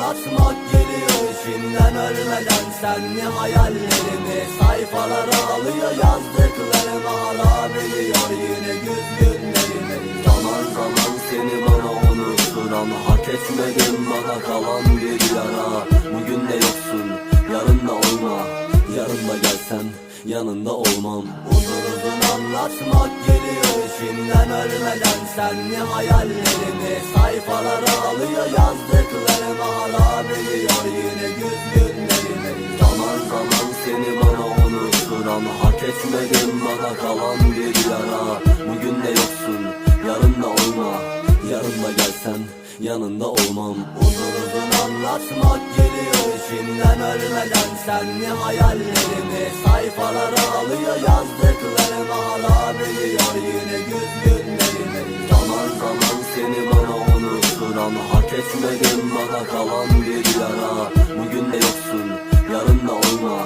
anlatmak geliyor içimden ölmeden. Sen ne hayallerimi sayfalara alıyor Yazdıklarım harap ediyor yine güz günlerimi. Zaman zaman seni bana unutturan Hak etmedim bana kalan bir yara. Bugün de yoksun yarın da olma Yarın da gelsen yanında olmam. Uzun uzun anlatmak geliyor içimden ölmeden. Sen ne hayallerimi sayfalara alıyor Yazdıklarım harap ediyor yine güz günlerimi Zaman zaman seni bana unutturan Hak etmedim bana kalan bir yara. Bugün de yoksun yarın da olma. Yarın da gelsen yanında olmam. Uzun uzun anlatmak geliyor içimden ölmeden Sen ne hayallerimi? Sayfalara alıyor Yazdıklarım harap ediyor yine güz günlerimi. Zaman zaman seni bana unutturan Hak etmedim bana kalan bir yara. Bugün de yoksun yarın da olma.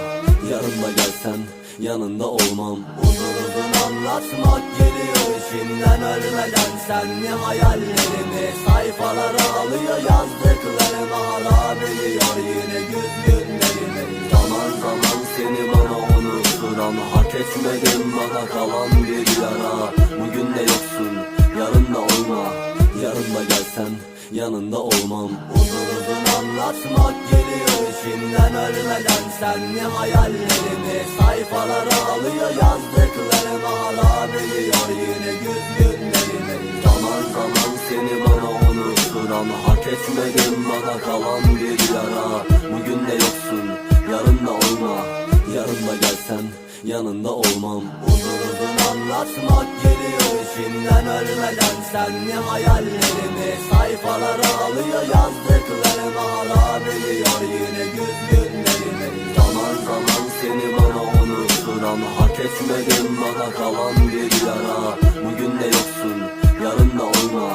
Yarın da gelsen yanında olmam. Uzun uzun anlatmak geliyor içimden ölmeden Sen ne hayallerimi? Sayfalara alıyor Yazdıklarım harap ediyor yine güz günlerimi. Zaman zaman seni bana unutturan Hak etmedim bana kalan bir yara. Bugün de yoksun yarın da olma Yarın da gelsen yanında olmam. Uzun uzun anlatmak geliyor içimden ölmeden Sen ne hayallerimi? Sayfalara alıyor Yazdıklarım harap ediyor yine güz günlerimi Zaman zaman seni bana unutturan Hak etmedim bana kalan bir yara. Bugün de yoksun yarın da olma. Yarın da gelsen yanında olmam. Uzun uzun anlatmak geliyor içimden ölmeden. Sen ne hayallerimi sayfalara alıyor. Yazdıklarım harap ediyor yine güz günlerimi Etmedim bana kalan bir yara. Bugün de yoksun yarın da olma.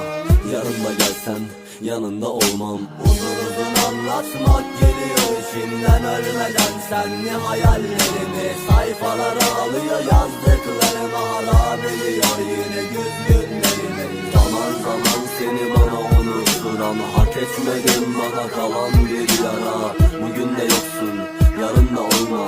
Yarın da gelsen yanında olmam. Uzun uzun anlatmak geliyor içimden ölmeden. Sen ne hayallerimi sayfalara alıyor Yazdıklarım harap ediyor yine güz günlerimi Zaman zaman seni bana unutturan Hak etmedim bana kalan bir yara. Bugün de yoksun yarın da olma.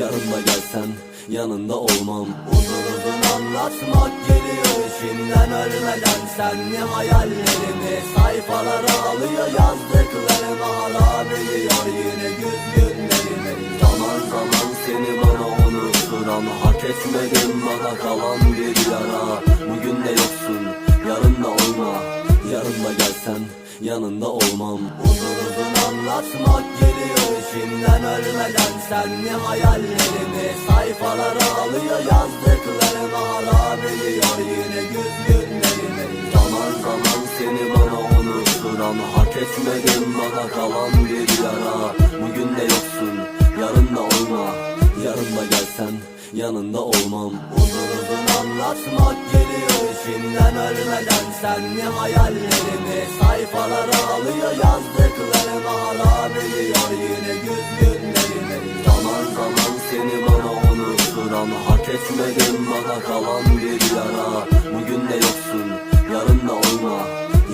Yarın da gelsen yanında olmam. Uzun uzun anlatmak geliyor içimden ölmeden. Sen ne hayallerimi sayfalara alıyor Yazdıklarım harap ediyor yine güz günlerimi Zaman zaman seni bana unutturan Hak etmedim bana kalan bir yara. Bugün de yoksun yarın da olma. Yarın da gelsen yanında olmam. Uzun uzun anlatmak geliyor içimden ölmeden. Sen ne hayallerimi sayfalara alıyor Yazdıklarım harap ediyor yine güz günlerimi Zaman zaman seni bana unutturan Hak etmedim bana kalan bir yara. Bugün de yoksun yarın da olma. Yarın da gelsen yanında olmam. Uzun uzun anlatmak geliyor içimden ölmeden Sen hayallerimi? Sayfalara alıyor Yazdıklarım harap ediyor yine güz günlerimi Zaman zaman seni bana unutturan Hak etmedim bana kalan bir yara. Bugün de yoksun yarın da olma.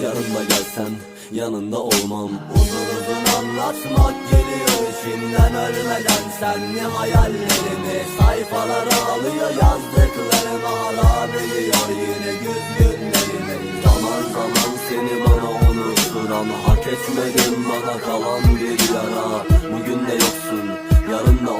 Yarın da gelsen yanında olmam. Uzun uzun anlatmak geliyor içimden ölmeden. Sen ne hayallerimi sayfalara alıyor Yazdıklarım harap ediyor yine güz günlerimi Zaman zaman seni bana unutturan Hak etmedim bana kalan bir yara. Bugün de yoksun yarın da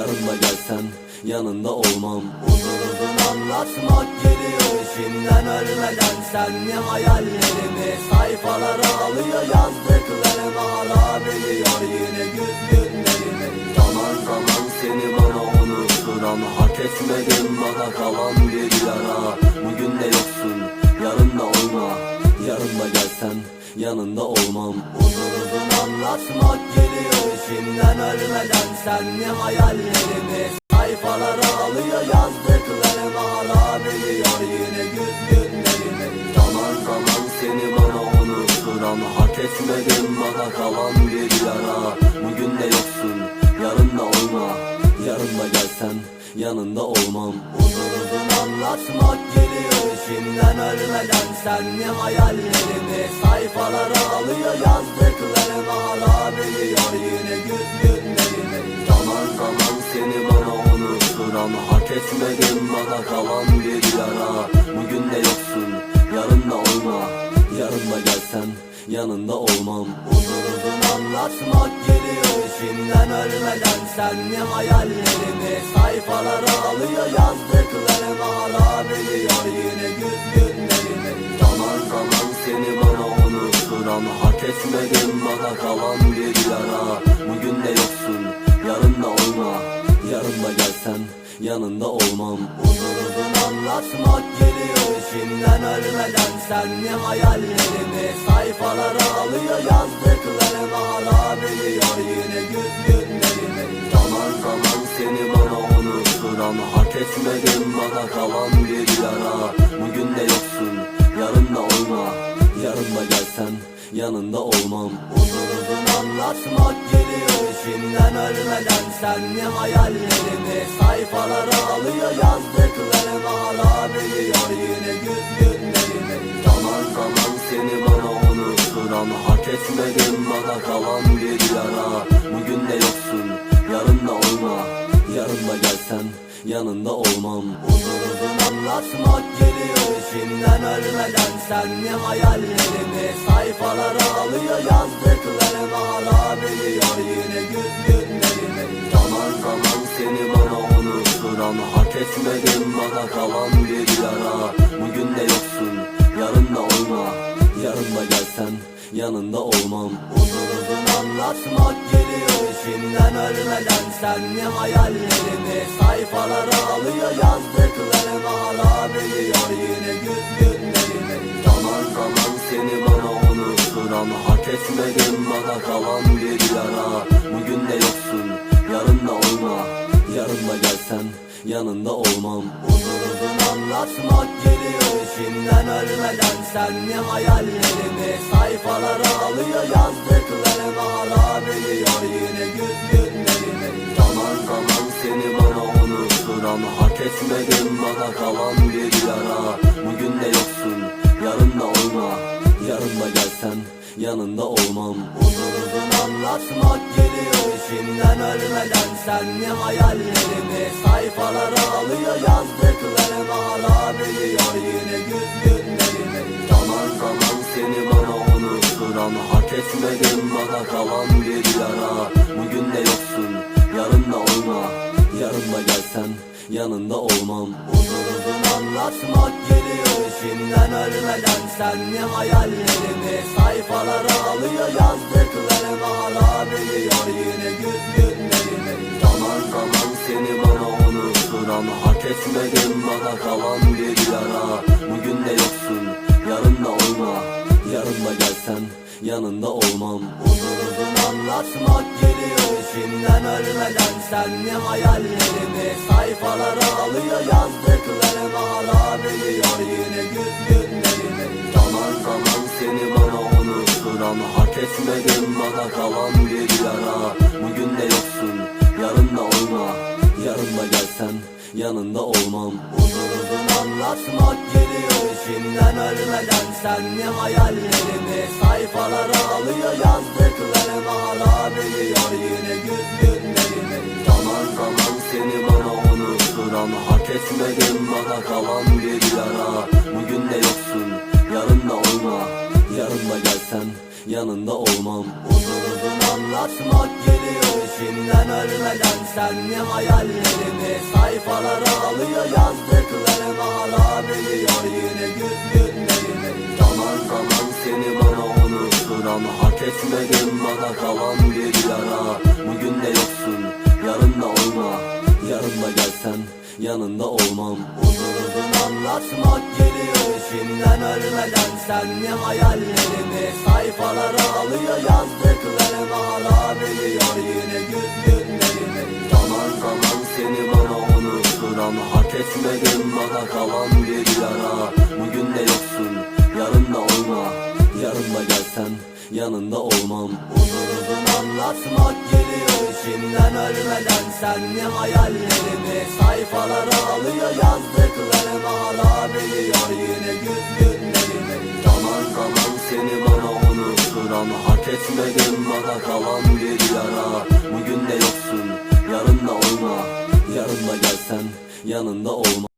olma Yarın da gelsen yanında olmam. Uzun uzun anlatmak geliyor içimden ölmeden. Sen ne hayallerimi sayfalara alıyor Yazdıklarım harap ediyor yine güz günlerimi Zaman zaman seni bana unutturan Hak etmedim bana kalan bir yara. Bugün de yoksun yarın da olma. Yarın da gelsen yanında olmam. Uzun uzun anlatmak geliyor içimden ölmeden Sen ne hayallerimi? Sayfalara alıyor Yazdıklarım harap ediyor yine güz günlerimi Zaman zaman seni bana unutturan Hak etmedim bana kalan bir yara. Bugün de yoksun yarın da olma. Yarın da gelsen yanında olmam. Uzun uzun Anlatmak geliyor içimden ölmeden Senli hayallerimi? Sayfalara alıyor Yazdıklarım hala büyüyor yine güz günlerimi. Zaman zaman seni bana unutur ama Hak etmedim bana kalan bir yara. Bugün de yoksun yarın da olma. Yarın da gelsen yanında olmam. Uzun uzun anlatmak geliyor içimden ölmeden Senli hayallerimi sayfalara alıyor yazdıklarımı harap ediyor yine güz günlerimi. Zaman zaman seni bana unutturan hak etmedim bana kalan bir yara. Bugün de yoksun yarın da olma yarın da gelsen yanında olmam. Uzun uzun anlatmak geliyor içimden ölmeden. Senli hayallerimi sayfalara alıyor yazdıklarımı harap ediyor yine güz günlerimi. Zaman zaman seni bana unutturan hak etmedim bana kalan bir yara. Bugün de yoksun yanında olmam. Uzun uzun anlatmak geliyor içimden. Ölmeden Senli hayallerimi sayfalara alıyor yazdıklarımı harap ediyor yine güz günlerimi. Zaman zaman seni bana unutturan hak etmedim bana kalan bir yara. Bugün de yoksun yarın da olma. Yarın da gelsen yanında olmam. Uzun uzun anlatmak geliyor içimden ölmeden Senli hayallerimi? Sayfalara alıyor yazdıklarımı harap ediyor yine güz günlerimi. Zaman zaman seni bana unutturan hak etmedim bana kalan bir yara. Bugün de yoksun yarın da olma. Yarın da gelsen yanında olmam. Uzun uzun anlatmak geliyor içimden ölmeden Senli hayallerimi? Sayfalara kalan bir yara. Bugün de yoksun yarın da olma. Yarın da gelsen yanında olmam. Uzun uzun anlatmak geliyor içimden ölmeden. Senli hayallerimi sayfalara alıyor yazdıklarımı harap ediyor yine güz günlerimi Zaman zaman seni bana unutturan hak etmedim bana kalan bir yara. Bugün de yoksun yarın da olma yarın da gelsen yanında olmam. Uzun uzun anlatmak geliyor içimden ölmeden. Senli hayallerimi sayfalara alıyor yazdıklarımı harap ediyor yine güz günlerimi Zaman zaman seni bana unutturan hak etmedim bana kalan bir yara. Bugün de yoksun yarın da olma. Yarın da gelsen yanında olmam. Uzun uzun anlatmak geliyor içimden ölmeden Senli hayallerimi? Sayfalara alıyor yazdıklarımı harap ediyor yine güz günlerimi. Zaman zaman seni bana unutturan hak etmedim bana kalan bir yara. Bugün de yoksun yarın da olma yarın da gelsen yanında olmam. Uzun uzun anlatmak geliyor içimden ölmeden. Senli hayallerimi sayfalara alıyor yazdıklarımı harap ediyor yine güz günlerimi. Zaman zaman seni bana unutturan hak etmedim bana kalan bir yara. Bugün de yoksun yarın da olma. Yarın da gelsen yanında olmam. Uzun uzun anlatmak geliyor içimden ölmeden. Senli hayallerimi sayfalara alıyor yazdıklarımı harap ediyor yine güz günlerimi. Zaman zaman seni bana unutturan hak etmedim bana kalan bir yara. Bugün de yoksun yarın da olma. Yarın da gelsen yanında olmam. Uzun anlatmak geliyor içimden ölmeden. Senli hayallerimi sayfalara alıyor yazdıklarımı harap ediyor yine güz günlerimi Zaman zaman seni bana unutturan hak etmedim bana kalan bir yara. Bugün de yoksun yarın da olma. Yarın da gelsen yanında olmam. Uzun uzun anlatmak geliyor içimden ölmeden. Senli hayallerimi sayfalara alıyor yazdıklarımı harap ediyor yine güz günlerimi Zaman zaman seni bana unutturan hak etmedim bana kalan bir yara. Bugün de yoksun yarın da olma yarın da gelsen yanında olmam. Uzun uzun anlatmak geliyor içimden ölmeden. Senli hayallerimi sayfalara alıyor yazdıklarımı harap ediyor yine güz günlerimi Zaman zaman seni bana unutturan hak etmedim bana kalan bir yara. Bugün de yoksun yarın da olma. Yarın da gelsen yanında olma